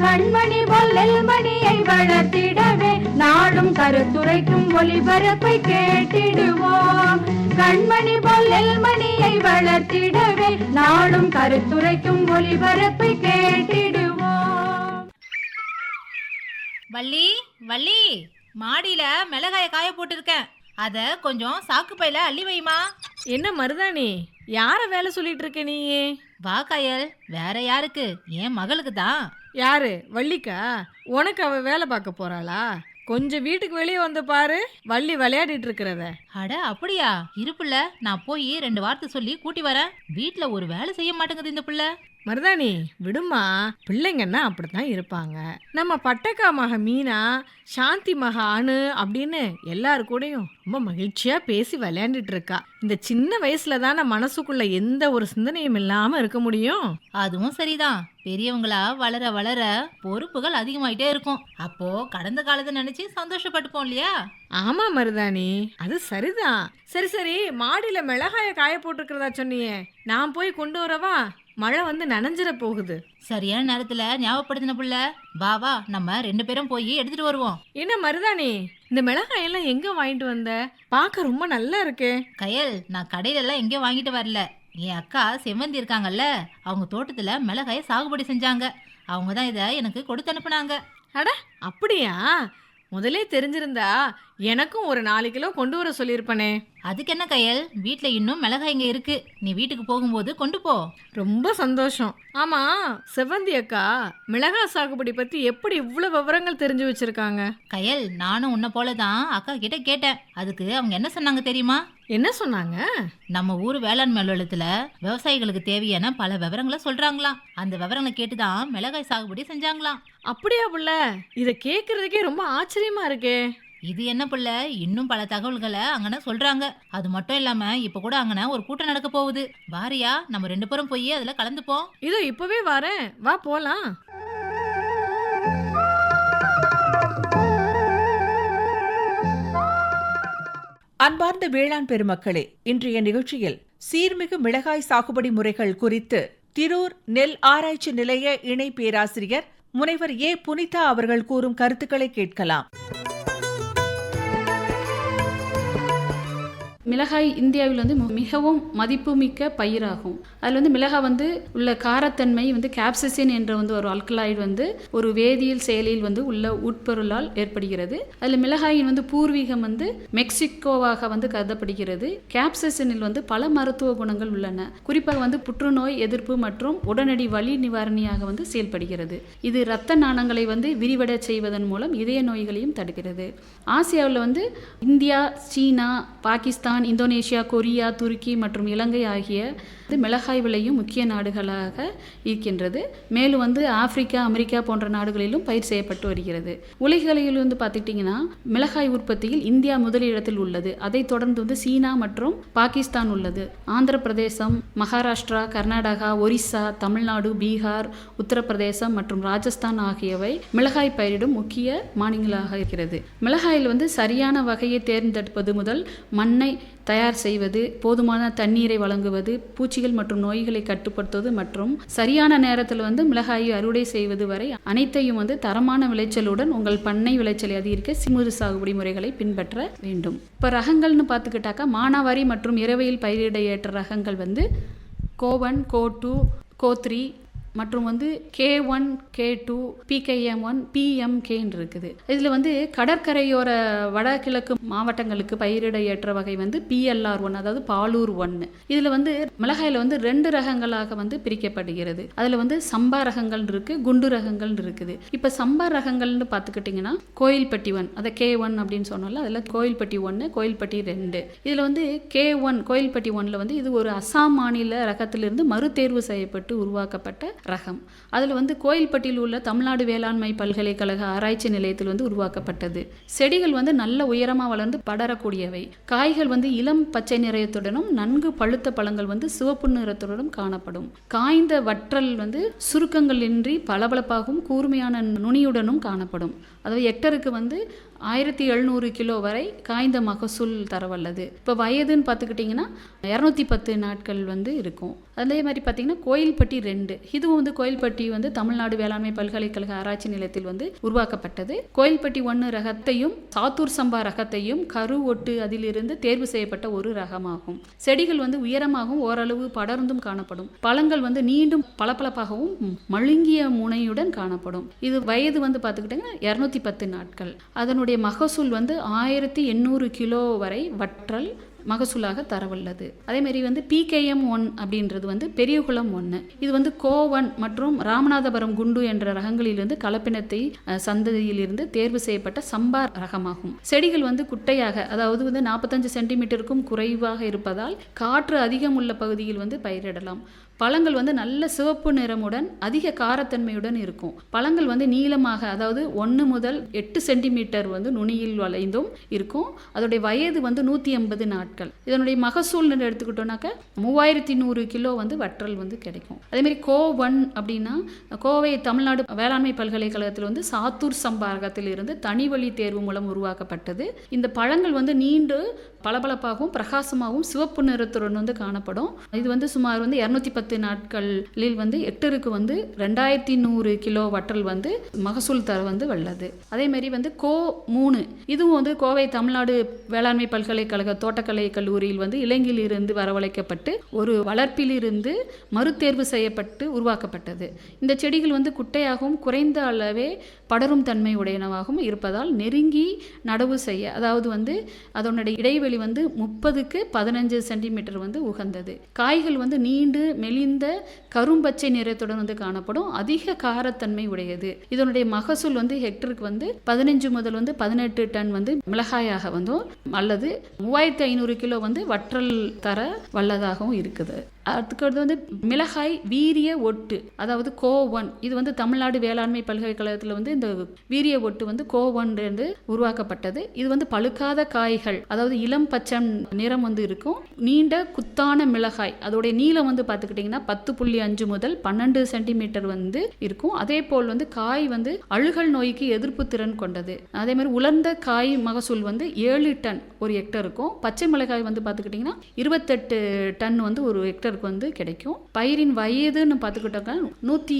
கண்மணி பொல்லல் மணியை வளர்த்திடவே நாடும் கருத்துரைக்கும் ஒளிபரப்பை கேட்டிடுவோம். கண்மணி பொல்லல் மணியை வளர்த்திடவே நாடும் கருத்துரைக்கும் ஒளிபரப்பை கேட்டிடுவோம். வள்ளி வள்ளி மாடியில மிளகாய காய போட்டிருக்கேன். அத கொஞ்சம் சாக்கு பையில அள்ளி வைமா. என்ன மருதாணி யார வேலை சொல்லிட்டு இருக்க நீ வா கயல். வேற யாருக்கு? என் மகளுக்கு தான். யாரு? வள்ளிக்கா? உனக்கு அவ வேலை பார்க்க போறாளா? கொஞ்சம் வீட்டுக்கு வெளியே வந்து பாரு. வள்ளி விளையாடிட்டு இருக்கிறத. அட அப்படியா? இருப்புல நான் போய் ரெண்டு வார்த்தை சொல்லி கூட்டி வரேன். வீட்டுல ஒரு வேலை செய்ய மாட்டேங்குது இந்த பிள்ளை. மருதாணி விடுமா பிள்ளைங்கன்னா அப்படித்தான் இருப்பாங்க. நம்ம பட்டக்கா மக மீனா சாந்தி மக அணு அப்படின்னு எல்லாரு கூடயும் ரொம்ப மகிழ்ச்சியா பேசி விளையாண்டுட்டு இருக்கா. இந்த சின்ன வயசுல தானே மனசுக்குள்ள எந்த ஒரு சிந்தனையும் இல்லாம இருக்க முடியும்? அதுவும் சரிதான். பெரியவங்களா வளர வளர பொறுப்புகள் அதிகமாயிட்டே இருக்கும். அப்போ கடந்த காலத்தை நினைச்சு சந்தோஷப்பட்டுப்போம் இல்லையா? ஆமா மருதாணி. அது சரிதான். சரி சரி. மாடியில மிளகாய காய போட்டிருக்கிறதா சொன்னியே. நான் போய் கொண்டு வரவா? மழை வந்து நனைஞ்சிட போகுது. சரியான நேரத்துல ஞாபகப்படுத்தின புள்ள. வா வா நம்ம ரெண்டு பேரும் போய் எடுத்துட்டு வருவோம். என்ன மருதாணி இந்த மிளகாயெல்லாம் எங்க வாங்கிட்டு வந்த? பார்க்க ரொம்ப நல்லா இருக்கே. கயல் நான் கடையில எல்லாம் எங்கேயும் வாங்கிட்டு வரல. என் அக்கா செவ்வந்தி இருக்காங்கல்ல அவங்க தோட்டத்துல மிளகாய சாகுபடி செஞ்சாங்க. அவங்க தான் இதை எனக்கு கொடுத்து அனுப்புனாங்க. அப்படியா? முதலே தெரிஞ்சிருந்தா எனக்கும் ஒரு நாலு கிலோ கொண்டு வர சொல்லியிருப்பனே. அதுக்கு என்ன கயல்? வீட்ல இன்னும் மிளகாய் இங்க இருக்கு. நீ வீட்டுக்கு போகும்போது கொண்டு போ. ரொம்ப சந்தோஷம். ஆமா செவ்வந்தி அக்கா மிளகா சாகுபடி பத்தி எப்படி இவ்வளவு விவரங்கள் தெரிஞ்சு வச்சிருக்காங்க? கயல் நானும் உன்னை போல தான் அக்கா கிட்ட கேட்டேன். அதுக்கு அவங்க என்ன சொன்னாங்க தெரியுமா? என்ன சொன்னாங்க? நம்ம ஊர் வேளாண்மை அலுவலகத்துல விவசாயிகளுக்கு தேவையான பல விவரங்களை சொல்றாங்களாம் அந்த விவரங்களை கேட்டு தான் மிளகாய் சாகுபடி செஞ்சாங்களாம். அப்படியா புள்ள? இத கேக்குறதுக்கே ரொம்ப ஆச்சரியமா இருக்கே. இது என்ன புள்ள? இன்னும் பல தகவல்களை அங்கன சொல்றாங்க. அது மட்டும் இல்லாம இப்ப கூட அங்கன ஒரு கூட்டம் நடக்க போகுது. வாரியா நம்ம ரெண்டு பேரும் போய் அதுல கலந்துப்போம். இதோ இப்பவே வரேன். வா போலாம். அன்பார்ந்த வேளாண் பெருமக்களே இன்றைய நிகழ்ச்சியில் சீர்மிகு மிளகாய் சாகுபடி முறைகள் குறித்து திரூர் நெல் ஆராய்ச்சி நிலைய இணை பேராசிரியர் முனைவர் ஏ. புனிதா அவர்கள் கூறும் கருத்துக்களை கேட்கலாம். மிளகாய் இந்தியாவில் வந்து மிகவும் மதிப்புமிக்க பயிராகும். அதில் வந்து மிளகாய் வந்து உள்ள காரத்தன்மை வந்து கேப்சசின் என்ற வந்து ஒரு அல்கலாய்டு வந்து ஒரு வேதியியல் செயலில் வந்து உள்ள உட்பொருளால் ஏற்படுகிறது. அதில் மிளகாயின் வந்து பூர்வீகம் வந்து மெக்சிகோவாக வந்து கருதப்படுகிறது. கேப்சசினில் வந்து பல மருத்துவ குணங்கள் உள்ளன. குறிப்பாக வந்து புற்றுநோய் எதிர்ப்பு மற்றும் உடனடி வலி நிவாரணியாக வந்து செயல்படுகிறது. இது இரத்த நாணங்களை வந்து விரிவடை செய்வதன் மூலம் இதய நோய்களையும் தடுக்கிறது. ஆசியாவில் வந்து இந்தியா சீனா பாகிஸ்தான் இந்தோனேஷியா கொரியா துருக்கி மற்றும் இலங்கை ஆகிய இது மிளகாய் விலையும் முக்கிய நாடுகளாக இருக்கின்றது. மேலும் வந்து ஆப்பிரிக்கா அமெரிக்கா போன்ற நாடுகளிலும் பயிர் செய்யப்பட்டு வருகிறது. உலகளவில் வந்து பார்த்துட்டிங்கன்னா மிளகாய் உற்பத்தியில் இந்தியா முதலிடத்தில் உள்ளது. அதைத் தொடர்ந்து வந்து சீனா மற்றும் பாகிஸ்தான் உள்ளது. ஆந்திர பிரதேசம் மகாராஷ்டிரா கர்நாடகா ஒரிசா தமிழ்நாடு பீகார் உத்தரப்பிரதேசம் மற்றும் ராஜஸ்தான் ஆகியவை மிளகாய் பயிரிடும் முக்கிய மாநிலங்களாக இருக்கிறது. மிளகாயில் வந்து சரியான வகையை தேர்ந்தெடுப்பது முதல் மண்ணை தயார் செய்வது போதுமான தண்ணீரை வழங்குவது பூச்சிகள் மற்றும் நோய்களை கட்டுப்படுத்துவது மற்றும் சரியான நேரத்தில் வந்து மிளகாயை அறுவடை செய்வது வரை அனைத்தையும் வந்து தரமான விளைச்சலுடன் உங்கள் பண்ணை விளைச்சலை அதிகரிக்க சிமுறு சாகுபடி முறைகளை பின்பற்ற வேண்டும். இப்போ ரகங்கள்னு பார்த்துக்கிட்டாக்கா மானாவாரி மற்றும் இரவையில் பயிரிட ஏற்ற ரகங்கள் வந்து co one co two co three மற்றும் வந்து K one K two PKM one பிஎம்கேன்னு இருக்குது இதில் வந்து கடற்கரையோர வடகிழக்கு மாவட்டங்களுக்கு பயிரிட ஏற்ற வகை வந்து பிஎல்ஆர் ஒன் அதாவது பாலூர் ஒன்று இதில் வந்து மிளகாயில் வந்து ரெண்டு ரகங்களாக வந்து பிரிக்கப்படுகிறது. அதில் வந்து சம்பா ரகங்கள் இருக்குது குண்டு ரகங்கள் இருக்குது இப்போ சம்பா ரகங்கள்னு பார்த்துக்கிட்டிங்கன்னா கோயில்பட்டி ஒன் அதை கே ஒன் அப்படின்னு சொன்னோம்ல அதில் கோயில்பட்டி ஒன்று கோயில்பட்டி ரெண்டு. இதில் வந்து கே ஒன் கோயில்பட்டி ஒன்ல வந்து இது ஒரு அசாம் மாநில ரகத்திலிருந்து மறுதேர்வு செய்யப்பட்டு உருவாக்கப்பட்ட ரகம். அதில் வந்து கோயில்பட்டியில் உள்ள தமிழ்நாடு வேளாண்மை பல்கலைக்கழக ஆராய்ச்சி நிலையத்தில் வந்து உருவாக்கப்பட்டது. செடிகள் வந்து நல்ல உயரமாக வளர்ந்து படரக்கூடியவை. காய்கள் வந்து இளம் பச்சை நிறத்துடனும் நன்கு பழுத்த பழங்கள் வந்து சிவப்பு நிறத்துடனும் காணப்படும். காய்ந்த வற்றல் வந்து சுருக்கங்கள் இன்றி பளபளப்பாகவும் கூர்மையான நுனியுடனும் காணப்படும். அதாவது ஹெக்டருக்கு வந்து ஆயிரத்தி எழுநூறு கிலோ வரை காய்ந்த மகசூல் தரவல்லது. இப்போ வயதுன்னு பார்த்துக்கிட்டிங்கன்னா இரநூத்தி பத்து நாட்கள் வந்து இருக்கும். அதே மாதிரி பார்த்திங்கன்னா கோயில்பட்டி ரெண்டு. இதுவும் வந்து கோயில்பட்டி வந்து தமிழ்நாடு வேளாண்மை பல்கலைக்கழக ஆராய்ச்சி நிலையத்தில் வந்து உருவாக்கப்பட்டது. கோயில்பட்டி ஒன்று ரகத்தையும் சாத்தூர் சம்பா ரகத்தையும் கரு ஒட்டு அதிலிருந்து தேர்வு செய்யப்பட்ட ஒரு ரகமாகும். செடிகள் வந்து உயரமாகவும் ஓரளவு படர்ந்தும் காணப்படும். பழங்கள் வந்து நீண்டும் பளபளப்பாகவும் மழுங்கிய முனையுடன் காணப்படும். இது வயது வந்து பார்த்துக்கிட்டிங்கன்னா இரநூத்தி பத்து நாட்கள். அதனுடைய மகசூல் வந்து ஆயிரத்தி எண்ணூறு கிலோ வரை வற்றல் மகசூலாக தரவல்லது அதேமாரி வந்து பிகேஎம் ஒன் அப்படின்றது வந்து பெரியகுளம் ஒன்று இது வந்து கோவன் மற்றும் ராமநாதபுரம் குண்டு என்ற ரகங்களிலிருந்து கலப்பினத்தை சந்ததியிலிருந்து தேர்வு செய்யப்பட்ட சம்பா ரகமாகும். செடிகள் வந்து குட்டையாக அதாவது வந்து நாற்பத்தஞ்சு சென்டிமீட்டருக்கும் குறைவாக இருப்பதால் காற்று அதிகம் உள்ள பகுதியில் வந்து பயிரிடலாம். பழங்கள் வந்து நல்ல சிவப்பு நிறமுடன் அதிக காரத்தன்மையுடன் இருக்கும். பழங்கள் வந்து நீளமாக அதாவது ஒன்று முதல் எட்டு சென்டிமீட்டர் வந்து நுனியில் வளைந்தும் இருக்கும். அதோடைய வயது வந்து நூற்றி ஐம்பது நாட்கள். இதனுடைய மகசூல் எடுத்துக்கிட்டோம்னாக்க மூவாயிரத்தி நூறு கிலோ வந்து வற்றல் வந்து கிடைக்கும். அதேமாதிரி கோ ஒன் அப்படின்னா கோவை தமிழ்நாடு வேளாண்மை பல்கலைக்கழகத்தில் வந்து சாத்தூர் சம்பாரகத்தில் இருந்து தனிவழி தேர்வு மூலம் உருவாக்கப்பட்டது. இந்த பழங்கள் வந்து நீண்டு பளபளப்பாகவும் பிரகாசமாகவும் சிவப்பு நிறத்துடன் வந்து காணப்படும். இது வந்து சுமார் வந்து இரநூத்தி பத்து நாட்களில் வந்து ஹெக்டருக்கு வந்து ரெண்டாயிரத்தி நூறு கிலோ வற்றல் வந்து மகசூல் தர வந்து வல்லது. அதேமாரி வந்து கோ மூணு இதுவும் வந்து கோவை தமிழ்நாடு வேளாண்மை பல்கலைக்கழக தோட்டக்கலை கல்லூரியில் வந்து இலங்கையிலிருந்து வரவழைக்கப்பட்டு ஒரு வளர்ப்பிலிருந்து மறுதேர்வு செய்யப்பட்டு உருவாக்கப்பட்டது. இந்த செடிகள் வந்து குட்டையாகவும் குறைந்த அளவே படரும் தன்மை உடையனவாகவும் இருப்பதால் நெருங்கி நடவு செய்ய அதாவது வந்து அதனுடைய இடைவெளி வந்து முப்பதுக்கு பதினஞ்சு சென்டிமீட்டர் வந்து உகந்தது. காய்கள் வந்து நீண்டு மெலிந்த கரும்பச்சை நிறத்துடன் வந்து காணப்படும் அதிக காரத்தன்மை உடையது. இதனுடைய மகசூல் வந்து ஹெக்டருக்கு வந்து பதினஞ்சு முதல் வந்து பதினெட்டு டன் வந்து மிளகாயாக வந்து அல்லது மூவாயிரத்தி ஐநூறு கிலோ வந்து வற்றல் தர வல்லதாகவும் இருக்குது. அதுக்கடுத்து வந்து மிளகாய் வீரிய ஒட்டு அதாவது கோவன். இது வந்து தமிழ்நாடு வேளாண்மை பல்கலைக்கழகத்தில் வந்து இந்த வீரிய ஒட்டு வந்து கோவன் உருவாக்கப்பட்டது. இது வந்து பழுக்காத காய்கள் அதாவது இளம் பச்சை நிறம் வந்து இருக்கும். நீண்ட குத்தான மிளகாய் அதோடைய நீளம் வந்து பார்த்துக்கிட்டிங்கன்னா பத்து புள்ளி அஞ்சு முதல் பன்னெண்டு சென்டிமீட்டர் வந்து இருக்கும். அதே போல் வந்து காய் வந்து அழுகல் நோய்க்கு எதிர்ப்பு திறன் கொண்டது. அதே மாதிரி உலர்ந்த காய் மகசூல் வந்து ஏழு டன் ஒரு ஹெக்டர் இருக்கும். பச்சை மிளகாய் வந்து பார்த்துக்கிட்டிங்கன்னா இருபத்தெட்டு டன் வந்து ஒரு ஹெக்டர் ஹெக்டருக்கு வந்து கிடைக்கும். பயிரின் வயதுன்னு பார்த்துக்கிட்டோம்னா நூற்றி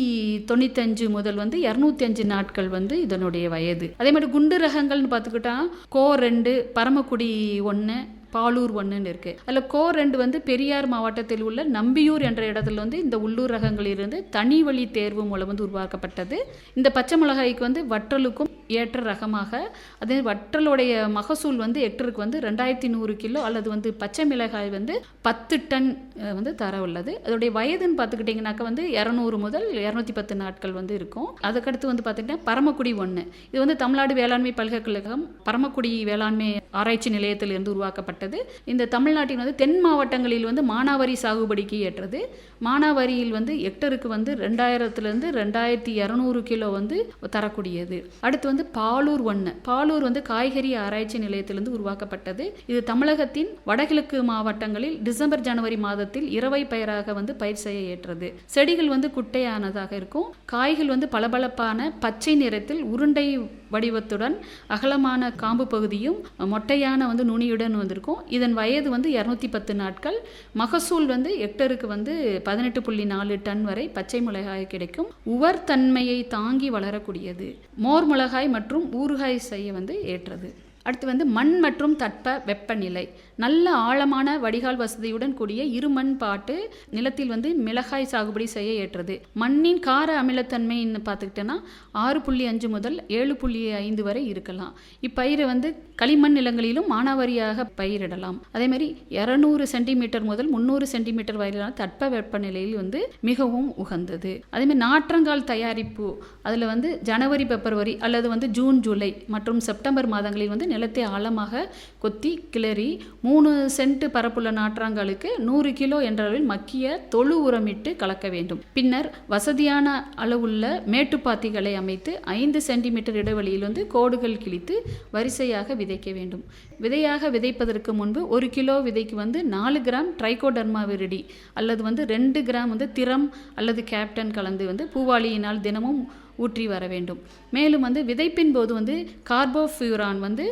தொண்ணூத்தஞ்சு முதல் வந்து இரநூத்தி அஞ்சு நாட்கள் வந்து இதனுடைய வயது. அதே மாதிரி குண்டு ரகங்கள்னு பார்த்துக்கிட்டா கோ ரெண்டு பரமக்குடி ஒன்று பாலூர் ஒன்றுன்னு இருக்கு. அதில் கோ ரெண்டு வந்து பெரியார் மாவட்டத்தில் உள்ள நம்பியூர் என்ற இடத்துல வந்து இந்த உள்ளூர் ரகங்களிலிருந்து தனி வழி தேர்வு மூலம் வந்து உருவாக்கப்பட்டது. இந்த பச்சை மிளகாய்க்கு வந்து வற்றலுக்கும் ஏற்ற ரகமாக அதே வற்றலுடைய மகசூல் வந்து ஹெக்டருக்கு வந்து ரெண்டாயிரத்தி நூறு கிலோ அல்லது வந்து பச்சை மிளகாய் வந்து பத்து டன் வந்து தர உள்ளது. அதோடைய வயதுன்னு பார்த்துக்கிட்டிங்கனாக்கா வந்து இரநூறு முதல் இரநூத்தி பத்து நாட்கள் வந்து இருக்கும். அதுக்கடுத்து வந்து பார்த்துக்கிட்டா பரமக்குடி ஒன்று இது வந்து தமிழ்நாடு வேளாண்மை பல்கலைக்கழகம் பரமக்குடி வேளாண்மை ஆராய்ச்சி நிலையத்திலிருந்து உருவாக்கப்பட்டது. இந்த தமிழ்நாட்டின் வந்து தென் மாவட்டங்களில் வந்து மானாவரி சாகுபடிக்கு ஏற்றது. மானாவரியில் வந்து ஹெக்டருக்கு வந்து ரெண்டாயிரத்துலேருந்து ரெண்டாயிரத்தி இரநூறு கிலோ வந்து தரக்கூடியது. அடுத்து வந்து பாலூர் ஒன்று பாலூர் வந்து காய்கறி ஆராய்ச்சி நிலையத்திலிருந்து உருவாக்கப்பட்டது. இது தமிழகத்தின் வடகிழக்கு மாவட்டங்களில் டிசம்பர் ஜனவரி மாதத்தில் இரவை பயிராக வந்து பயிர் செய்ய ஏற்றது. செடிகள் வந்து குட்டையானதாக இருக்கும். காய்கள் வந்து பளபளப்பான பச்சை நிறத்தில் உருண்டை வடிவத்துடன் அகலமான காம்பு பகுதியும் மொட்டையான வந்து நுனியுடன் வந்திருக்கும். இதன் வயது வந்து இரநூத்தி பத்து நாட்கள். மகசூல் வந்து ஹெக்டருக்கு வந்து பதினெட்டு புள்ளி நாலு டன் வரை பச்சை மிளகாய் கிடைக்கும். உவர் தன்மையை தாங்கி வளரக்கூடியது. மோர் மிளகாய் மற்றும் ஊறுகாய் செய்ய வந்து ஏற்றது. அடுத்து வந்து மண் மற்றும் தட்ப வெப்பநிலை. நல்ல ஆழமான வடிகால் வசதியுடன் கூடிய இருமண் பாட்டு நிலத்தில் வந்து மிளகாய் சாகுபடி செய்ய ஏற்றது. மண்ணின் கார அமிலத்தன்மைன்னு பார்த்துக்கிட்டோன்னா ஆறு புள்ளி அஞ்சு முதல் ஏழு புள்ளி ஐந்து வரை இருக்கலாம். இப்பயிரை வந்து களிமண் நிலங்களிலும் மானாவாரியாக பயிரிடலாம். அதே மாதிரி இரநூறு சென்டிமீட்டர் முதல் முந்நூறு சென்டிமீட்டர் வரையிலான தட்ப வெப்பநிலையில் வந்து மிகவும் உகந்தது. அதே மாதிரி நாற்றங்கால் தயாரிப்பு. அதில் வந்து ஜனவரி பிப்ரவரி அல்லது வந்து ஜூன் ஜூலை மற்றும் செப்டம்பர் மாதங்களில் வந்து நிலத்தை ஆழமாக கொத்தி கிளறி மூணு சென்ட் பரப்புள்ள நாற்றாங்காலுக்கு நூறு கிலோ என்ற அளவில் மக்கிய தொழு உரமிட்டு கலக்க வேண்டும். பின்னர் வசதியான அளவுள்ள மேட்டுப்பாத்திகளை அமைத்து ஐந்து சென்டிமீட்டர் இடைவெளியில் வந்து கோடுகள் கிழித்து வரிசையாக விதைக்க வேண்டும். விதையாக விதைப்பதற்கு முன்பு ஒரு கிலோ விதைக்கு வந்து நாலு கிராம் ட்ரைகோடர்மாவிரிடி அல்லது வந்து ரெண்டு கிராம் வந்து திரம் அல்லது கேப்டன் கலந்து வந்து பூவாளியினால் தினமும் ஊற்றி வர வேண்டும். மேலும் வந்து விதைப்பின் போது வந்து கார்போஃபியூரான் வந்து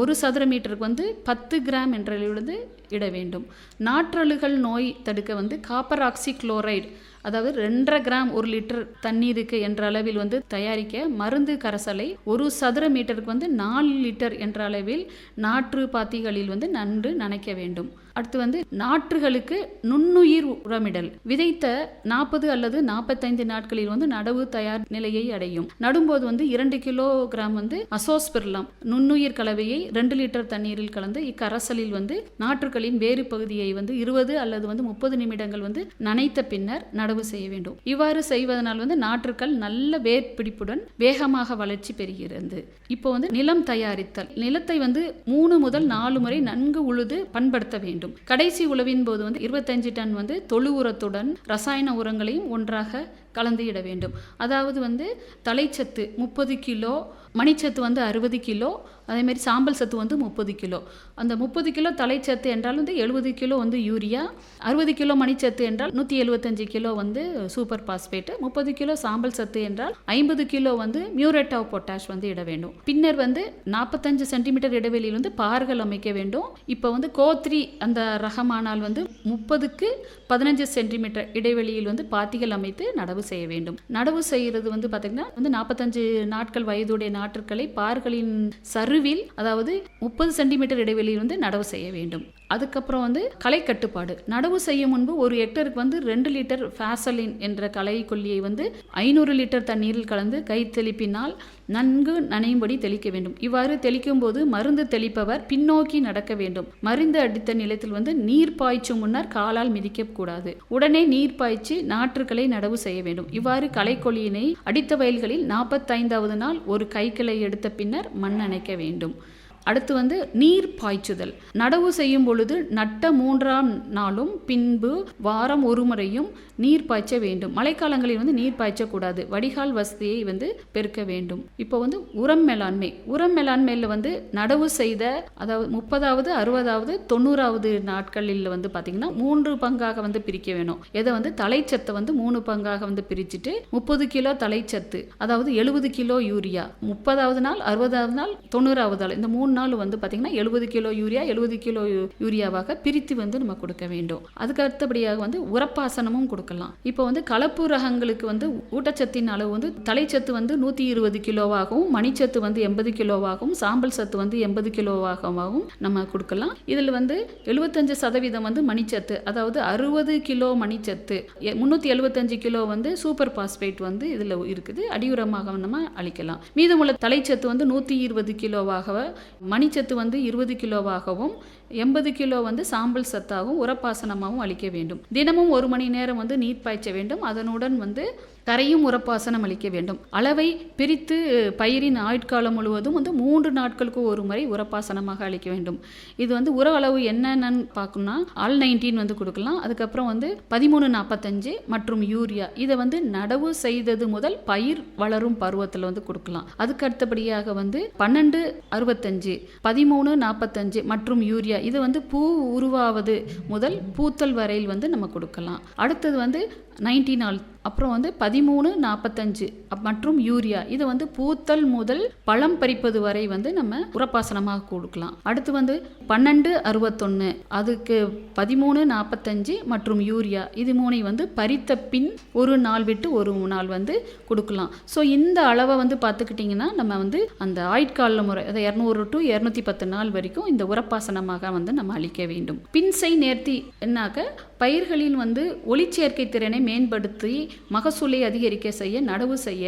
ஒரு சதுர மீட்டருக்கு வந்து பத்து கிராம் என்ற அளவிலிருந்து இட வேண்டும். நாற்றழுகல் நோய் தடுக்க வந்து காப்பர் ஆக்சி குளோரைடு அதாவது ரெண்டரை கிராம் ஒரு லிட்டர் தண்ணீருக்கு என்ற அளவில் வந்து தயாரிக்க மருந்து கரைசலை ஒரு சதுர மீட்டருக்கு வந்து நாலு லிட்டர் என்ற அளவில் நாற்று பாத்திகளில் வந்து நன்று நனைக்க வேண்டும். அடுத்து வந்து நாற்றுகளுக்கு நுண்ணுயிர் உரமிடல். விதைத்த நாற்பது அல்லது நாற்பத்தைந்து நாட்களில் வந்து நடவு தயார் நிலையை அடையும். நடும்போது வந்து இரண்டு கிலோகிராம் வந்து அசோஸ்பிர்லம் நுண்ணுயிர் கலவையை ரெண்டு லிட்டர் தண்ணீரில் கலந்து இக்கரசலில் வந்து நாற்றுகளின் வேறு பகுதியை வந்து இருபது அல்லது வந்து முப்பது நிமிடங்கள் வந்து நனைத்த பின்னர் நடவு செய்ய வேண்டும். இவ்வாறு செய்வதனால் வந்து நாற்றுக்கள் நல்ல வேர் பிடிப்புடன் வேகமாக வளர்ச்சி பெறுகிறது. இப்போ வந்து நிலம் தயாரித்தல். நிலத்தை வந்து மூணு முதல் நாலு முறை நன்கு உழுது பண்படுத்த வேண்டும். கடைசி உழவின் போது வந்து இருபத்தஞ்சு டன் வந்து தொழு உரத்துடன் ரசாயன உரங்களையும் ஒன்றாக கலந்து இட வேண்டும். அதாவது வந்து தலைச்சத்து முப்பது கிலோ மணிச்சத்து வந்து அறுபது கிலோ அதேமாரி சாம்பல் சத்து வந்து முப்பது கிலோ. அந்த முப்பது கிலோ தலைச்சத்து என்றால் வந்து எழுபது கிலோ வந்து யூரியா அறுபது கிலோ மணிச்சத்து என்றால் நூற்றி எழுபத்தஞ்சு கிலோ வந்து சூப்பர் பாஸ்பேட்டு முப்பது கிலோ சாம்பல் சத்து என்றால் ஐம்பது கிலோ வந்து மியூரேட் ஆஃப் பொட்டாஷ் வந்து இட வேண்டும். பின்னர் வந்து நாற்பத்தஞ்சு சென்டிமீட்டர் இடைவெளியில் வந்து பார்கள் அமைக்க வேண்டும். இப்போ வந்து கோத்ரி அந்த ரகமானால் வந்து முப்பதுக்கு பதினஞ்சு சென்டிமீட்டர் இடைவெளியில் வந்து பாத்திகள் அமைத்து நடவு செய்ய வேண்டும். நடவு செய்கிறது வந்து பார்த்திங்கன்னா வந்து நாற்பத்தஞ்சு நாட்கள் வயதுடைய நாற்றுக்களை பார்களின் நடுவில் அதாவது முப்பது சென்டிமீட்டர் இடைவெளியில் வந்து நடவு செய்ய வேண்டும். அதுக்கப்புறம் வந்து கலை கட்டுப்பாடு நடவு செய்யும் முன்பு ஒரு ஹெக்டருக்கு வந்து ரெண்டு லிட்டர் ஃபேசலின் என்ற கலை கொல்லியை வந்து ஐநூறு லிட்டர் தண்ணீரில் கலந்து கை தெளிப்பினால் நன்கு நனையும்படி தெளிக்க வேண்டும். இவ்வாறு தெளிக்கும் போது மருந்து தெளிப்பவர் பின்னோக்கி நடக்க வேண்டும். மருந்து அடித்த நிலத்தில் வந்து நீர் பாய்ச்சும் முன்னர் காலால் மிதிக்க கூடாது உடனே நீர் பாய்ச்சி நாற்றுக்களை நடவு செய்ய வேண்டும். இவ்வாறு களைக்கொல்லியினை அடித்த வயல்களில் நாற்பத்தைந்தாவது நாள் ஒரு கைக்கிளை எடுத்த பின்னர் மண் அணைக்க வேண்டும். அடுத்து வந்து நீர் பாய்ச்சுதல். நடவு செய்யும் பொழுது நட்ட மூன்றாம் நாளும் பின்பு வாரம் ஒரு முறையும் நீர் பாய்ச்ச வேண்டும். மழைக்காலங்களில் வந்து நீர் பாய்ச்சக்கூடாது. வடிகால் வசதியை வந்து பெருக்க வேண்டும். இப்போ வந்து உரம் மேலாண்மை. உரம் மேலாண்மையில் வந்து நடவு செய்த அதாவது முப்பதாவது அறுபதாவது தொண்ணூறாவது நாட்களில் வந்து பார்த்திங்கன்னா மூன்று பங்காக வந்து பிரிக்க வேணும். எதை வந்து? தலைச்சத்தை வந்து மூணு பங்காக வந்து பிரிச்சுட்டு முப்பது கிலோ தலைச்சத்து அதாவது எழுபது கிலோ யூரியா முப்பதாவது நாள் அறுபதாவது நாள் தொண்ணூறாவது நாள். இந்த மூணு நாள் வந்து பார்த்திங்கன்னா எழுபது கிலோ யூரியா எழுபது கிலோ யூரியாவாக பிரித்து வந்து நம்ம கொடுக்க வேண்டும். அதுக்கு அடுத்தபடியாக வந்து உரப்பாசனமும் கொடுக்கலாம். இப்போ வந்து கலப்பு ரகங்களுக்கு வந்து ஊட்டச்சத்தின் அளவு வந்து தலைச்சத்து வந்து நூற்றி இருபது கிலோவாகவும் மணிச்சத்து வந்து எண்பது கிலோவாகவும் சாம்பல் சத்து வந்து எண்பது கிலோவாகவும் நம்ம கொடுக்கலாம். இதில் வந்து எழுபத்தஞ்சு சதவீதம் வந்து மணிச்சத்து அதாவது அறுபது கிலோ மணிச்சத்து முந்நூற்றி எழுபத்தஞ்சு கிலோ வந்து சூப்பர் பாஸ்பேட் வந்து இதில் இருக்குது. அடியுரமாக நம்ம அளிக்கலாம். மீதமுள்ள தலைச்சத்து வந்து நூற்றி இருபது கிலோவாக மணிச்சத்து வந்து இருபது கிலோவாகவும் எண்பது கிலோ வந்து சாம்பல் சத்தாகவும் உரப்பாசனமாகவும் அளிக்க வேண்டும். தினமும் ஒரு மணி நேரம் வந்து நீர் பாய்ச்ச வேண்டும். அதனுடன் வந்து கரையும் உரப்பாசனம் அளிக்க வேண்டும். அளவை பிரித்து பயிரின் ஆயுட்காலம் முழுவதும் வந்து மூன்று நாட்களுக்கு ஒரு முறை உரப்பாசனமாக அளிக்க வேண்டும். இது வந்து உர அளவு என்னென்னு பார்க்கணும்னா ஆல் நைன்டீன் வந்து கொடுக்கலாம். அதுக்கப்புறம் வந்து பதிமூணு நாற்பத்தஞ்சு மற்றும் யூரியா. இதை வந்து நடவு செய்தது முதல் பயிர் வளரும் பருவத்தில் வந்து கொடுக்கலாம். அதுக்கு அடுத்தபடியாக வந்து பன்னெண்டு அறுபத்தஞ்சு பதிமூணு நாற்பத்தஞ்சு மற்றும் யூரியா. இது வந்து பூ உருவாவது முதல் பூத்தல் வரையில் வந்து நம்ம கொடுக்கலாம். அடுத்தது வந்து நைன்டீன் ஆல் அப்புறம் வந்து பதிமூணு நாற்பத்தஞ்சு மற்றும் யூரியா. இது வந்து பூத்தல் முதல் பழம் பறிப்பது வரை வந்து நம்ம உரப்பாசனமாக கொடுக்கலாம். அடுத்து வந்து பன்னெண்டு அறுபத்தொன்று அதுக்கு பதிமூணு நாற்பத்தஞ்சு மற்றும் யூரியா. இது மூணை வந்து பறித்த பின் ஒரு நாள் விட்டு ஒரு நாள் வந்து கொடுக்கலாம். ஸோ இந்த அளவை வந்து பார்த்துக்கிட்டிங்கன்னா நம்ம வந்து அந்த ஆயுட்கால முறை அதை இரநூறு டு இரநூத்தி பத்து நாள் வரைக்கும் இந்த உரப்பாசனமாக வந்து நம்ம அளிக்க வேண்டும். பின்சை நேர்த்தி என்னாக்க பயிர்களின் வந்து ஒளிச்சேர்க்கை திறனை மேம்படுத்தி மகசூலை அதிகரிக்க செய்ய நடவு செய்ய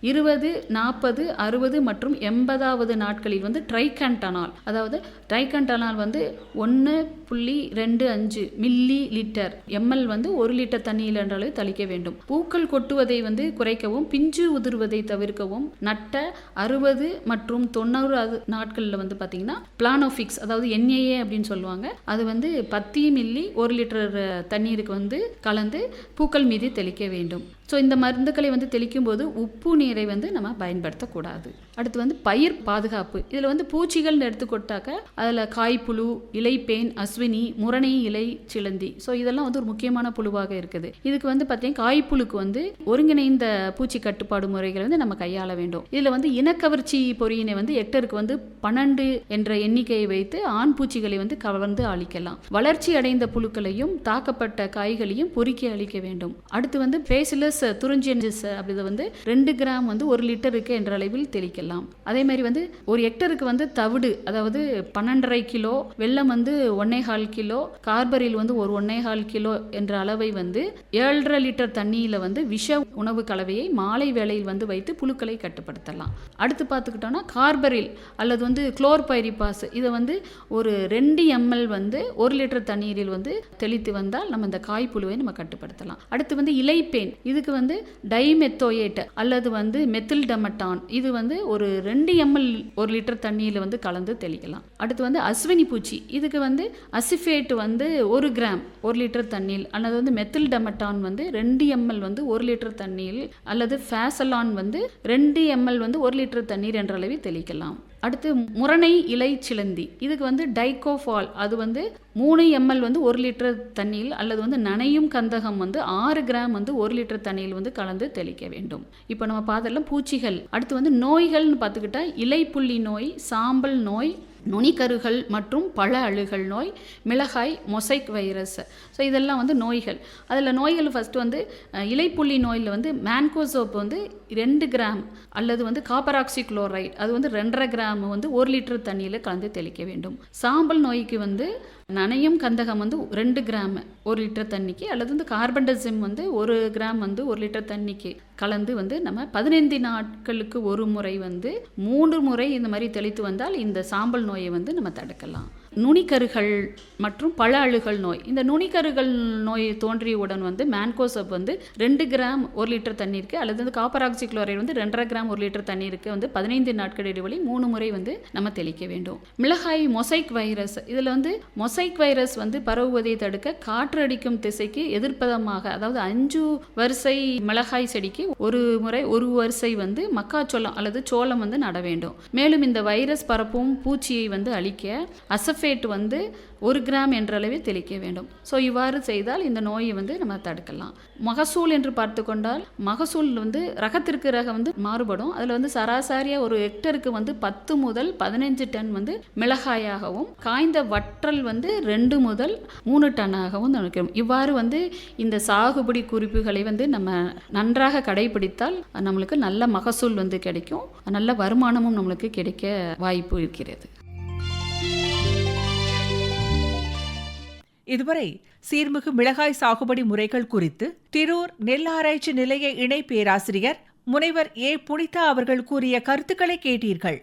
இருபது நாற்பது அறுபது மற்றும் எண்பதாவது நாட்களில் வந்து ட்ரைகண்டனால் அதாவது ட்ரைகண்டனால் வந்து ஒன்று புள்ளி ரெண்டு அஞ்சு மில்லி லிட்டர் எம்எல் வந்து ஒரு லிட்டர் தண்ணியில் என்றாலே தளிக்க வேண்டும். பூக்கள் கொட்டுவதை வந்து குறைக்கவும் பிஞ்சு உதிர்வதை தவிர்க்கவும் நட்ட அறுபது மற்றும் தொண்ணூறு நாட்களில் வந்து பார்த்தீங்கன்னா பிளானோஃபிக்ஸ் அதாவது என்ஏஏ அப்படின்னு சொல்லுவாங்க அது வந்து பத்து மில்லி ஒரு லிட்டர் தண்ணீருக்கு வந்து கலந்து பூக்கள் மீது தெளிக்க வேண்டும். ஸோ இந்த மருந்துகளை வந்து தெளிக்கும் போது உப்பு நீரை வந்து நம்ம பயன்படுத்தக்கூடாது. அடுத்து வந்து பயிர் பாதுகாப்பு. இதில் வந்து பூச்சிகள்னு எடுத்துக்கொட்டாக்க அதில் காய்ப்புழு இலைப்பேன் அஸ்வினி முரணை இலை சிலந்தி. ஸோ இதெல்லாம் வந்து ஒரு முக்கியமான புழுவாக இருக்குது. இதுக்கு வந்து பார்த்தீங்கன்னா காய்ப்புழுக்கு வந்து ஒருங்கிணைந்த பூச்சி கட்டுப்பாடு முறைகளை வந்து நம்ம கையாள வேண்டும். இதில் வந்து இனக்கவர்ச்சி பொறியினை வந்து ஹெக்டருக்கு வந்து பன்னெண்டு என்ற எண்ணிக்கையை வைத்து ஆண் பூச்சிகளை வந்து கவர்ந்து அழிக்கலாம். வளர்ச்சி அடைந்த புழுக்களையும் தாக்கப்பட்ட காய்களையும் பொறுக்கி அழிக்க வேண்டும். அடுத்து வந்து பேசிலஸ் துறிஞ்சியன்ஜஸ் அப்படி வந்து ரெண்டு கிராம் வந்து ஒரு லிட்டருக்கு என்ற அளவில் தெளிக்கலாம். அதே மாதிரி வந்து ஒரு ஹெக்டருக்கு வந்து தவிடு அதாவது பன்னெண்டரை கிலோ வெல்லம் வந்து ஒன்னேகால் கிலோ கார்பரில் வந்து ஒரு ஒன்னேகால் கிலோ என்ற அளவை வந்து ஏழரை லிட்டர் தண்ணியில் வந்து விஷ உணவு கலவையை மாலை வேளையில் வந்து வைத்து புழுக்களை கட்டுப்படுத்தலாம். அடுத்து பார்த்துக்கிட்டோம்னா கார்பரில் அல்லது வந்து குளோர்பைரிபாஸ் இதை வந்து ஒரு ரெண்டு எம்எல் வந்து ஒரு லிட்டர் தண்ணீரில் வந்து தெளித்து வந்தால் நம்ம இந்த காய்ப்புழுவை நம்ம கட்டுப்படுத்தலாம். அடுத்து வந்து இலைப்பேன் இதுக்கு வந்து டைமெத்தோயேட் அல்லது வந்து மெத்தில் டமட்டான் இது வந்து ஒரு ரெண்டு எம்எல் ஒரு லிட்டர் தண்ணியில் வந்து கலந்து தெளிக்கலாம். அடுத்து வந்து அஸ்வினி பூச்சி. இதுக்கு வந்து அசிஃபேட் வந்து ஒரு கிராம் ஒரு லிட்டர் தண்ணியில் அல்லது வந்து மெத்தில் டமட்டான் வந்து ரெண்டு எம்எல் வந்து ஒரு லிட்டர் தண்ணியில் அல்லது ஃபேசலான் வந்து ரெண்டு எம்எல் வந்து ஒரு லிட்டர் தண்ணீர் என்ற அளவில் தெளிக்கலாம். அடுத்து முரணை இலை சிலந்தி. இதுக்கு வந்து டைகோஃபால் அது வந்து மூணு எம்எல் வந்து ஒரு லிட்டர் தண்ணியில் அல்லது வந்து நனையும் கந்தகம் வந்து ஆறு கிராம் வந்து ஒரு லிட்டர் தண்ணியில் வந்து கலந்து தெளிக்க வேண்டும். இப்போ நம்ம பார்த்தெல்லாம் பூச்சிகள். அடுத்து வந்து நோய்கள்னு பார்த்துக்கிட்டா இலைப்புள்ளி நோய் சாம்பல் நோய் நுனிக்கருகள் மற்றும் பழ அழுகல் நோய் மிளகாய் மொசைக் வைரஸ். ஸோ இதெல்லாம் வந்து நோய்கள். அதில் நோய்கள் ஃபஸ்ட்டு வந்து இலைப்புள்ளி நோயில் வந்து மேன்கோசோப் வந்து ரெண்டு கிராம் அல்லது வந்து காப்பராக்சி குளோரைட் அது வந்து ரெண்டரை கிராம் வந்து ஒரு லிட்டர் தண்ணியில் கலந்து தெளிக்க வேண்டும். சாம்பல் நோய்க்கு வந்து நனையும் கந்தகம் வந்து ரெண்டு கிராம் ஒரு லிட்டர் தண்ணிக்கு அல்லது வந்து கார்பன்டசிம் வந்து ஒரு கிராம் வந்து ஒரு லிட்டர் தண்ணிக்கு கலந்து வந்து நம்ம பதினைந்து நாட்களுக்கு ஒரு முறை வந்து மூன்று முறை இந்த மாதிரி தெளித்து வந்தால் இந்த சாம்பல் நோயை வந்து நம்ம தடுக்கலாம். நுனிக்கருகள் மற்றும் பழ அழுகல் நோய். இந்த நுனிக்கருகள் நோய் தோன்றியவுடன் வந்து மேன்கோசப் வந்து ரெண்டு கிராம் ஒரு லிட்டர் தண்ணீருக்கு அல்லது வந்து காப்பர் ஆக்சி குளோரைடு வந்து ரெண்டரை கிராம் ஒரு லிட்டர் தண்ணீருக்கு வந்து பதினைந்து நாட்கள் இடைவெளி மூணு முறை வந்து நம்ம தெளிக்க வேண்டும். மிளகாய் மொசைக் வைரஸ் இதில் வந்து மொசைக் வைரஸ் வந்து பரவுவதை தடுக்க காற்றடிக்கும் திசைக்கு எதிர்ப்பதமாக அதாவது அஞ்சு வரிசை மிளகாய் செடிக்கு ஒரு முறை ஒரு வரிசை வந்து மக்காச்சோளம் அல்லது சோளம் வந்து நட வேண்டும். மேலும் இந்த வைரஸ் பரப்பும் பூச்சியை வந்து அழிக்க அசஃப் அசஃபேட் வந்து ஒரு கிராம் என்ற அளவில் தெளிக்க வேண்டும். ஸோ இவ்வாறு செய்தால் இந்த நோயை வந்து நம்ம தடுக்கலாம். மகசூல் என்று பார்த்து கொண்டால் மகசூல் வந்து ரகத்திற்கு ரகம் வந்து மாறுபடும். அதில் வந்து சராசரியாக ஒரு ஹெக்டருக்கு வந்து பத்து முதல் பதினஞ்சு டன் வந்து மிளகாயாகவும் காய்ந்த வற்றல் வந்து ரெண்டு முதல் மூணு டன்னாகவும் நினைக்கிறோம் இவ்வாறு வந்து இந்த சாகுபடி குறிப்புகளை வந்து நம்ம நன்றாக கடைபிடித்தால் நம்மளுக்கு நல்ல மகசூல் வந்து கிடைக்கும். நல்ல வருமானமும் நம்மளுக்கு கிடைக்க வாய்ப்பு இருக்கிறது. இதுவரை சீர்மிகு மிளகாய் சாகுபடி முறைகள் குறித்து திரூர் நெல் ஆராய்ச்சி நிலைய இணை பேராசிரியர் முனைவர் ஏ. புனிதா அவர்கள் கூறிய கருத்துக்களை கேட்டீர்கள்.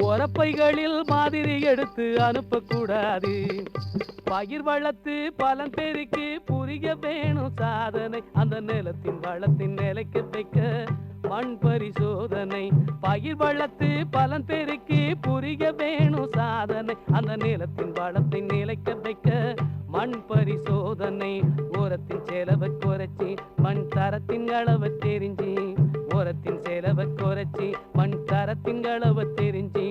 உரப்பைகளில் மாதிரி எடுத்து அனுப்பக்கூடாது. பயிர் வளர்த்து பலன் பெருக்கி புரிய வேணும் சாதனை. அந்த நிலத்தின் வளத்தின் நிலைக்கு தைக்க மண் பரிசோதனை. பயிர் வளர்த்து பலன் பெருக்கி புரிய வேணும் சாதனை. அந்த நிலத்தின் வளத்தை நிலைக்க வைக்க மண் பரிசோதனை. உரத்தின் செலவை குறைச்சி மண் தரத்தின் அளவை தெரிஞ்சு. உரத்தின் செலவை குறைச்சி மண் தரத்தின் அளவை தெரிஞ்சு.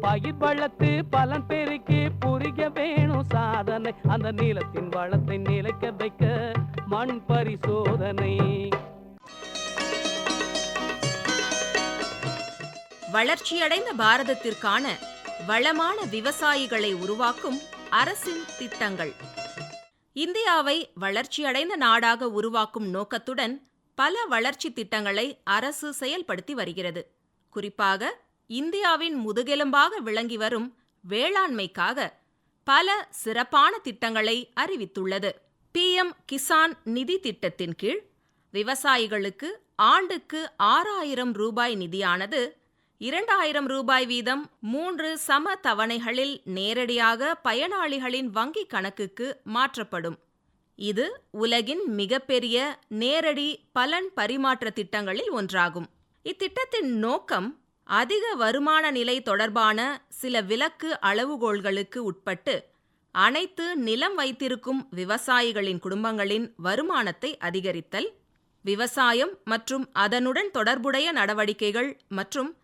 பயிர் வளர்த்து பலன் பெருக்கி புரிக வேணும் சாதனை. அந்த நீளத்தின் வளத்தை நிலைக்க வைக்க மண் பரிசோதனை. வளர்ச்சியடைந்த பாரதத்திற்கான வளமான விவசாயிகளை உருவாக்கும் அரசின் திட்டங்கள். இந்தியாவை வளர்ச்சியடைந்த நாடாக உருவாக்கும் நோக்கத்துடன் பல வளர்ச்சி திட்டங்களை அரசு செயல்படுத்தி வருகிறது. குறிப்பாக இந்தியாவின் முதுகெலும்பாக விளங்கி வரும் வேளாண்மைக்காக பல சிறப்பான திட்டங்களை அறிவித்துள்ளது. பிஎம் கிசான் நிதி திட்டத்தின் கீழ் விவசாயிகளுக்கு ஆண்டுக்கு ஆறாயிரம் ரூபாய் நிதியானது இரண்டாயிரம் ரூபாய் வீதம் மூன்று சம தவணைகளில் நேரடியாக பயனாளிகளின் வங்கிக் கணக்குக்கு மாற்றப்படும். இது உலகின் மிகப்பெரிய நேரடி பலன் பரிமாற்ற திட்டங்களில் ஒன்றாகும். இத்திட்டத்தின் நோக்கம் அதிக வருமான நிலை தொடர்பான சில விலக்கு அளவுகோள்களுக்கு உட்பட்டு அனைத்து நிலம் வைத்திருக்கும் விவசாயிகளின் குடும்பங்களின் வருமானத்தை அதிகரித்தல் விவசாயம் மற்றும் அதனுடன் தொடர்புடைய நடவடிக்கைகள் மற்றும்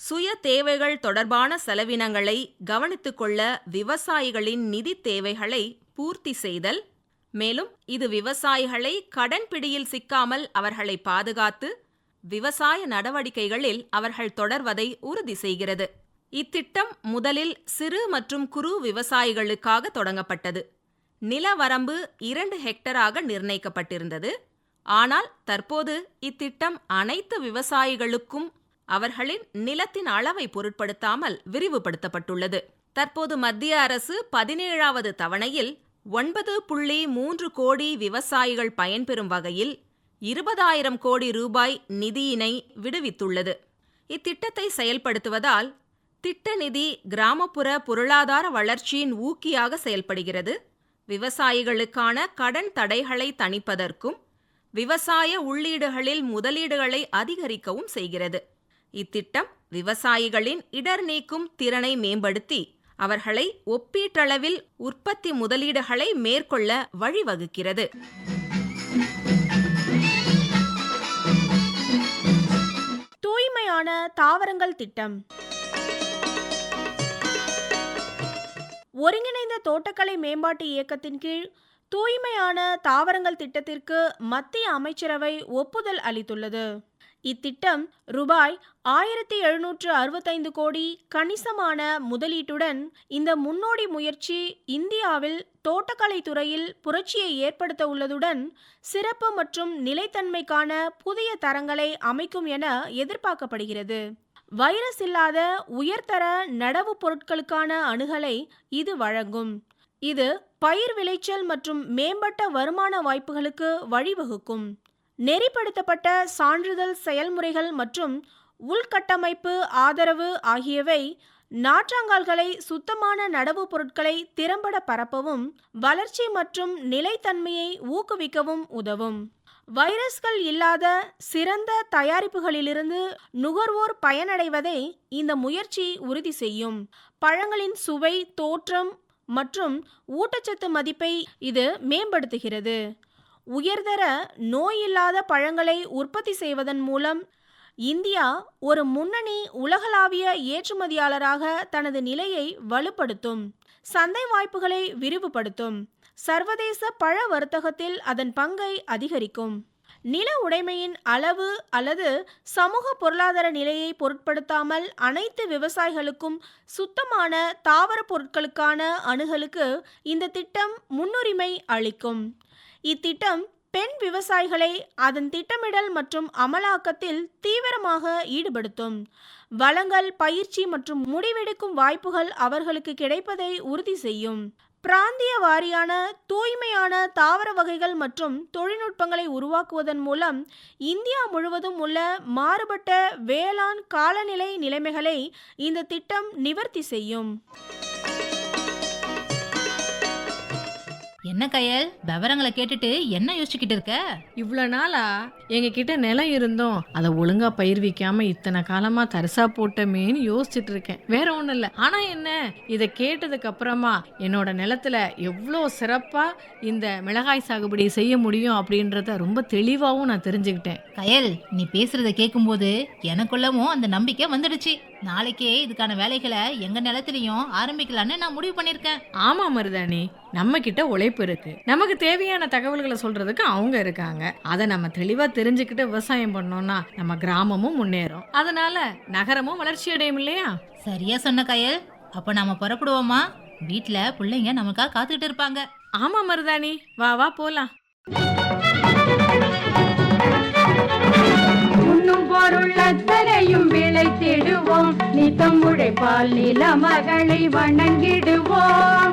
சுய தேவைகள் தொடர்பான செலவினங்களை கவனித்துக்கொள்ள விவசாயிகளின் நிதி தேவைகளை பூர்த்தி செய்தல். மேலும் இது விவசாயிகளை கடன் பிடியில் சிக்காமல் அவர்களை பாதுகாத்து விவசாய நடவடிக்கைகளில் அவர்கள் தொடர்வதை உறுதி செய்கிறது. இத்திட்டம் முதலில் சிறு மற்றும் குறு விவசாயிகளுக்காக தொடங்கப்பட்டது. நில வரம்பு இரண்டு ஹெக்டராக நிர்ணயிக்கப்பட்டிருந்தது. ஆனால் தற்போது இத்திட்டம் அனைத்து விவசாயிகளுக்கும் அவர்களின் நிலத்தின் அளவை பொருட்படுத்தாமல் விரிவுபடுத்தப்பட்டுள்ளது. தற்போது மத்திய அரசு பதினேழாவது தவணையில் ஒன்பது புள்ளி மூன்று கோடி விவசாயிகள் பயன்பெறும் வகையில் இருபதாயிரம் கோடி ரூபாய் நிதியினை விடுவித்துள்ளது. இத்திட்டத்தை செயல்படுத்துவதால் திட்ட நிதி கிராமப்புற பொருளாதார வளர்ச்சியின் ஊக்கியாக செயல்படுகிறது. விவசாயிகளுக்கான கடன் தடைகளை தணிப்பதற்கும் விவசாய உள்ளீடுகளில் முதலீடுகளை அதிகரிக்கவும் செய்கிறது. இத்திட்டம் விவசாயிகளின் இடர் நீக்கும் திறனை மேம்படுத்தி அவர்களை ஒப்பீட்டளவில் உற்பத்தி முதலீடுகளை மேற்கொள்ள வழிவகுக்கிறது. தூய்மையான தாவரங்கள் திட்டம். ஒருங்கிணைந்த தோட்டக்கலை மேம்பாட்டு இயக்கத்தின் கீழ் தூய்மையான தாவரங்கள் திட்டத்திற்கு மத்திய அமைச்சரவை ஒப்புதல் அளித்துள்ளது. இத்திட்டம் ரூபாய் ஆயிரத்தி எழுநூற்று அறுபத்தைந்து கோடி கணிசமான முதலீட்டுடன் இந்த முன்னோடி முயற்சி இந்தியாவில் தோட்டக்கலை துறையில் புரட்சியை ஏற்படுத்த உள்ளதுடன் சிறப்பு மற்றும் நிலைத்தன்மைக்கான புதிய தரங்களை அமைக்கும் என எதிர்பார்க்கப்படுகிறது. வைரஸ் இல்லாத உயர்தர நடவு பொருட்களுக்கான அணுகலை இது வழங்கும். இது பயிர் விளைச்சல் மற்றும் மேம்பட்ட வருமான வாய்ப்புகளுக்கு வழிவகுக்கும். நெறிப்படுத்தப்பட்ட சான்றிதழ் செயல்முறைகள் மற்றும் உள்கட்டமைப்பு ஆதரவு ஆகியவை நாற்றாங்கால்களை சுத்தமான நடவு பொருட்களை திறம்பட பரப்பவும் வளர்ச்சி மற்றும் நிலைத்தன்மையை ஊக்குவிக்கவும் உதவும். வைரஸ்கள் இல்லாத சிறந்த தயாரிப்புகளிலிருந்து நுகர்வோர் பயனடைவதை இந்த முயற்சி உறுதி செய்யும். பழங்களின் சுவை தோற்றம் மற்றும் ஊட்டச்சத்து மதிப்பை இது மேம்படுத்துகிறது. உயர்தர நோயில்லாத பழங்களை உற்பத்தி செய்வதன் மூலம் இந்தியா ஒரு முன்னணி உலகளாவிய ஏற்றுமதியாளராக தனது நிலையை வலுப்படுத்தும் சந்தை வாய்ப்புகளை விரிவுபடுத்தும் சர்வதேச பழ வர்த்தகத்தில் அதன் பங்கை அதிகரிக்கும். நில உடைமையின் அளவு அல்லது சமூக பொருளாதார நிலையை பொருட்படுத்தாமல் அனைத்து விவசாயிகளுக்கும் சுத்தமான தாவர பொருட்களுக்கான அணுகலுக்கு இந்த திட்டம் முன்னுரிமை அளிக்கும். இத்திட்டம் பெண் விவசாயிகளை அதன் திட்டமிடல் மற்றும் அமலாக்கத்தில் தீவிரமாக ஈடுபடுத்தும். வளங்கள் பயிற்சி மற்றும் முடிவெடுக்கும் வாய்ப்புகள் அவர்களுக்கு கிடைப்பதை உறுதி செய்யும். பிராந்திய வாரியான தூய்மையான தாவர வகைகள் மற்றும் தொழில்நுட்பங்களை உருவாக்குவதன் மூலம் இந்தியா முழுவதும் உள்ள மாறுபட்ட வேளாண் காலநிலை நிலைமைகளை இந்த திட்டம் நிவர்த்தி செய்யும். என்ன கயல்? விவரங்களை கேட்டுட்டு என்ன யோசிச்சுக்கிட்டு இருக்க? இவ்வளோ நாளா எங்க கிட்ட நிலம் இருந்தோம். அதை ஒழுங்கா பயிர்விக்காம இத்தனை காலமா தரிசா போட்டமேன்னு யோசிச்சுட்டு இருக்கேன். வேற ஒன்றும் இல்லை. ஆனா என்ன? இதை கேட்டதுக்கு அப்புறமா என்னோட நிலத்துல எவ்வளோ சிறப்பா இந்த மிளகாய் சாகுபடி செய்ய முடியும் அப்படின்றத ரொம்ப தெளிவாகவும் நான் தெரிஞ்சுக்கிட்டேன். கயல் நீ பேசுறத கேட்கும்போது எனக்குள்ளவும் அந்த நம்பிக்கை வந்துடுச்சு. நாளைக்கே இதுக்கான வேலைகளை எங்க நிலத்திலையும் ஆரம்பிக்கலான்னு நான் முடிவு பண்ணிருக்கேன் ஆமா மருதாணி. நம்ம கிட்ட உழைப்பு இருக்கு. நமக்கு தேவையான தகவல்களை சொல்றதுக்கு அவங்க இருக்காங்க. அதை நம்ம தெளிவா தெரிஞ்சுக்கிட்டு விவசாயம் பண்ணோம்னா நம்ம கிராமமும் முன்னேறும். அதனால நகரமும் வளர்ச்சி அடையும் இல்லையா? சரியா சொன்ன கயல். அப்ப நாம புறப்படுவோமா? வீட்ல பிள்ளைங்க நமக்காக காத்துக்கிட்டு இருப்பாங்க. ஆமா மருதாணி. வா வா போலாம். உண்ணும் பொருள் அத்தனையும் விளைத்திடுவோம் நித்தம் உழைப்பால் நில மகளை வணங்கிடுவோம்.